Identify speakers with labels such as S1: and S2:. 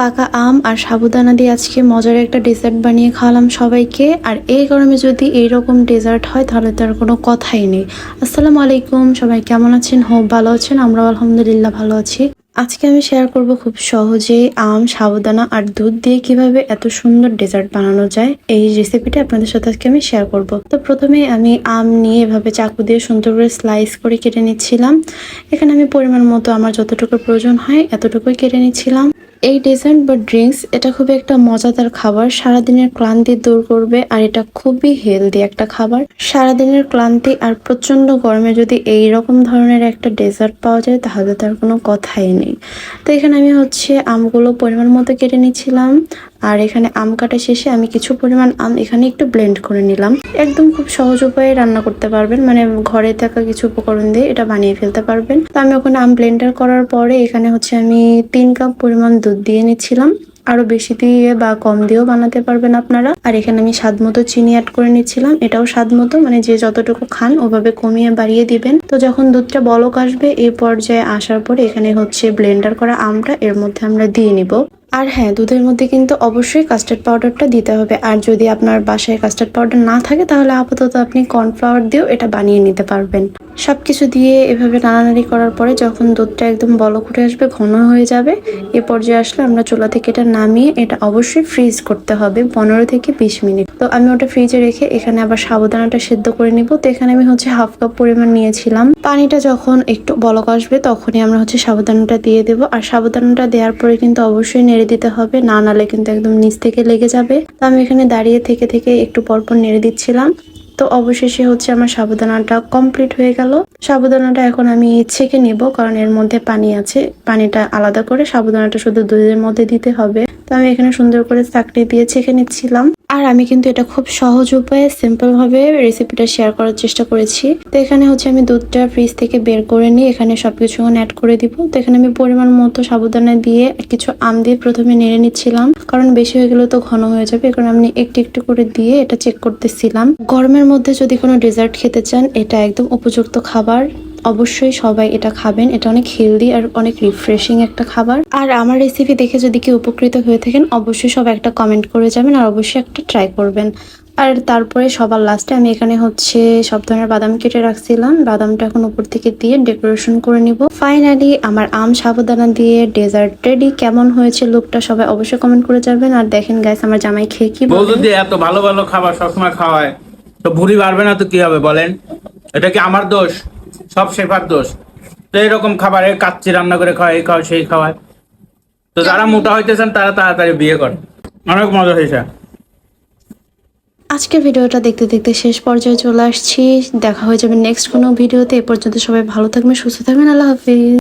S1: পাকা আম আর সাবুদানা দিয়ে আজকে মজার একটা ডেজার্ট বানিয়ে খাওয়ালাম সবাইকে। আর এই গরমে যদি এইরকম ডেজার্ট হয়, তাহলে তার কোনো কথাই নেই। আসসালামু আলাইকুম, সবাই কেমন আছেন? হোক ভালো আছেন, আমরাও আলহামদুলিল্লাহ ভালো আছি। আজকে আমি শেয়ার করব খুব সহজেই আম, সাবুদানা আর দুধ দিয়ে কীভাবে এত সুন্দর ডেজার্ট বানানো যায়। এই রেসিপিটা আপনাদের সাথে আজকে আমি শেয়ার করব। তো প্রথমে আমি আম নিয়ে এভাবে চাকু দিয়ে সুন্দর করে স্লাইস করে কেটে নিচ্ছিলাম। এখানে আমি পরিমাণ মতো আমার যতটুকু প্রয়োজন হয়, এতটুকুই কেটে নিচ্ছিলাম। এই ডেজার্ট বা ড্রিঙ্কস এটা খুবই একটা মজাদার খাবার। সারাদিনের ক্লান্তি দূর করবে আর এটা খুবই হেলদি একটা খাবার। সারাদিনের ক্লান্তি আর প্রচণ্ড গরমে যদি এই রকম ধরনের একটা ডেজার্ট পাওয়া যায়, তাহলে তার কোনো কথাই নেই। তো এখানে আমি হচ্ছে আমগুলো পরিমাণ মতো কেটে নিচ্ছিলাম। আর এখানে আম কাটা শেষে আমি কিছু পরিমাণ আম এখানে একটু ব্লেন্ড করে নিলাম। একদম খুব সহজ উপায়ে রান্না করতে পারবেন মানে ঘরে থাকা কিছু উপকরণ দিয়ে এটা বানিয়ে ফেলতে পারবেন। তো আমি ওখানে আম ব্লেন্ডার করার পরে এখানে হচ্ছে আমি তিন কাপ পরিমাণ দুধ দিয়ে নিচ্ছিলাম। আরও বেশি দিয়ে বা কম দিয়েও বানাতে পারবেন আপনারা। আর এখানে আমি স্বাদ মতো চিনি অ্যাড করে নিচ্ছিলাম। এটাও স্বাদ মতো মানে যে যতটুকু খান ওভাবে কমিয়ে বাড়িয়ে দিবেন। তো যখন দুধটা বলক আসবে এই পর্যায়ে আসার পরে এখানে হচ্ছে ব্লেন্ডার করা আমটা এর মধ্যে আমরা দিয়ে নিব। আর হ্যাঁ দুধের মধ্যে কিন্তু অবশ্যই কাস্টার্ড পাউডারটা দিতে হবে। আর যদি আপনার বাসায় কাস্টার্ড পাউডার না থাকে, তাহলে আপাতত আপনি কর্নফ্লাওয়ার দিয়েও এটা বানিয়ে নিতে পারবেন। সবকিছু দিয়ে এভাবে নাড়ানাড়ি করার পরে যখন দুধটা একদম বলক উঠে আসবে, ঘন হয়ে যাবে, এ পর্যায়ে আসলে আমরা চুলা থেকে এটা নামিয়ে এটা অবশ্যই ফ্রিজ করতে হবে পনেরো থেকে বিশ মিনিট। তো আমি ওটা ফ্রিজে রেখে এখানে আবার সাবুদানাটা সেদ্ধ করে নিব। তো এখানে আমি হচ্ছে হাফ কাপ পরিমাণ নিয়েছিলাম। পানিটা যখন একটু বলক আসবে তখনই আমরা হচ্ছে সাবুদানাটা দিয়ে দেবো। আর সাবুদানাটা দেওয়ার পরে কিন্তু অবশ্যই নেড়ে দিতে হবে, না নালে কিন্তু একদম নিচ থেকে লেগে যাবে। তো আমি এখানে দাঁড়িয়ে থেকে থেকে একটু পরপর নেড়ে দিচ্ছিলাম। তো অবশেষে হচ্ছে আমার সাবুদানাটা কমপ্লিট হয়ে গেল। সাবুদানাটা এখন আমি ছেঁকে নিব, কারণ এর মধ্যে পানি আছে। পানিটা আলাদা করে সাবুদানাটা শুধু দুধের মধ্যে দিতে হবে। তো আমি এখানে সুন্দর করে চাকরি দিয়ে ছেঁকে নিচ্ছিলাম। আর আমি কিন্তু এটা খুব সহজ উপায়ে সিম্পল ভাবে রেসিপিটা শেয়ার করার চেষ্টা করেছি। তো এখানে হচ্ছে আমি দুধটা ফ্রিজ থেকে বের করে নিয়ে এখানে সবকিছু অ্যাড করে দিব। তো এখানে আমি পরিমাণ মতো সাবুদানা দিয়ে কিছু আম দিয়ে প্রথমে নেড়ে নিচ্ছিলাম। কারণ বেশি হয়ে গেলে তো ঘন হয়ে যাবে। কারণ আমি একটু একটু করে দিয়ে এটা চেক করতেছিলাম। গরমের মধ্যে যদি কোনো ডেজার্ট খেতে চান, এটা একদম উপযুক্ত খাবার। অবশ্যই সবাই এটা খাবেন। এটা অনেক হেলদি আর অনেক রিফ্রেশিং একটা খাবার। আর আমার রেসিপি দেখে যদি কেউ উপকৃত হয়ে থাকেন, অবশ্যই সবাই একটা কমেন্ট করে যাবেন আর অবশ্যই একটা ট্রাই করবেন। আর তারপরে সবার লাস্টে আমি এখানে হচ্ছে সব ধরনের বাদাম কেটে রাখছিলাম। বাদামটা এখন উপর থেকে দিয়ে ডেকোরেশন করে নিব। ফাইনালি আমার আম সাবুদানা দিয়ে ডেজার্ট রেডি কেমন হয়েছে লুকটা সবাই অবশ্যই কমেন্ট করে যাবেন। আর দেখেন গাইস আমার জামাই খেয়ে কি বলে?
S2: বৌদি এত ভালো ভালো খাবার সবসময় খাওয়ায়, তো ভুড়ি বাড়বে না তো কি হবে বলেন? এটা কি আমার দোষ? সব শেফার দোষ। তো এরকম খাবার এই কাচ্চি রান্না করে খাওয়া এই খাওয়া সেই খাওয়ায়। তো যারা মোটা হইতেছেন, তারা তাড়াতাড়ি বিয়ে করে অনেক মজা হয়েছে।
S1: আজকের ভিডিওটা দেখতে দেখতে শেষ পর্যায়ে চলে আসছি। দেখা হয়ে যাবে নেক্সট কোনো ভিডিওতে। এ পর্যন্ত সবাই ভালো থাকবেন, সুস্থ থাকবেন। আল্লাহ হাফিজ।